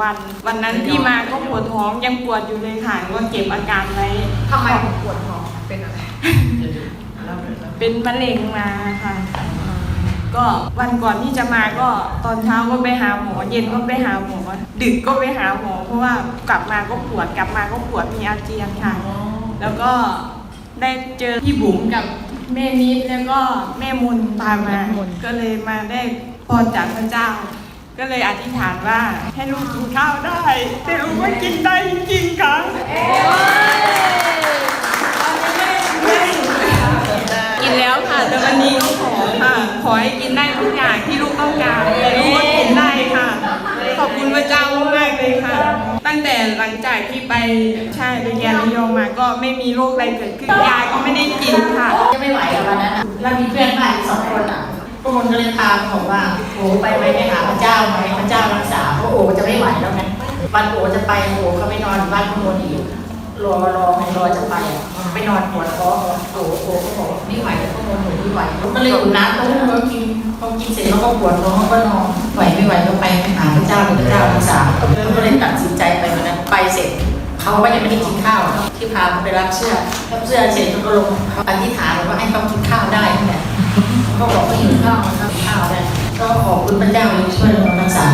วัน วันนั้นที่มาก็ปวดท้องยังปวดอยู่เลยค่ะก็เก็บอาการไว้ทำไมถึงปวดท้องเป็นอะไร เป็นมะเร็งมาค่ะ ก็วันก่อนที่จะมาก็ตอนเช้าก็ไปหาหมอเย็นก็ไปหาหมอดึกก็ไปหาหมอเพราะว่ากลับมาก็ปวดกลับมาก็ปวดมีอาเจียนค่ะ แล้วก็ได้เจอพี่บุ๋มกับแม่นิดแล้วก็แม่มุนพามาก็เลยมาได้พรจากพระเจ้า ก็เลยอธิษฐานว่าให้ลูกกินข้าวได้ แต่ลูกก็กินได้จริงๆค่ะกินแล้วค่ะแต่วันนี้ก็ขอค่ะ ขอให้กินได้ทุกอย่างที่ลูกต้องการแต่ลูกก็กินได้ค่ะ ขอบคุณพระเจ้ามากๆเลยค่ะ ตั้งแต่หลังจากที่ไปใช่ไปแกนระยองมาก็ไม่มีโรคอะไรเกิดขึ้นยาก็ไม่ได้กินค่ะจะไม่ไหวแล้ววันนั้นอะแล้วมีเพื่อนบ้านอีกสองคนอะ พวกคนก็เลยพาบอกว่าโอ้ไปไหมไปหาพระเจ้าไหมพระเจ้ารักษาเพราะโอ้จะไม่ไหวแล้วไงวันโอ้จะไปโอ้เขาไปนอนบ้านข้างบนอีกรอรอให้รอจะไปอะไปนอนปวดท้องโอ้โอ้ก็บอกไม่ไหวแล้วข้างบนหนูไม่ไหวก็เลยอยู่น้ำก็เขากินเขากินเสร็จแล้วก็ปวดท้องเขาก็นอนไหวไม่ไหวก็ไปหาพระเจ้าพระเจ้ารักษาก็เลยตัดสินใจไปวันนั้นไปเสร็จเขาก็ยังไม่ได้กินข้าวที่พาเขาไปรับเสื้อรับเสื้อเสร็จเขาก็ลงเขาอธิษฐานข้าวได้นั่นแหละ เขาบอกว่าหิวข้าวเขากินข้าวได้ก็ขอบคุณพระเจ้าที่ช่วยเรารักษา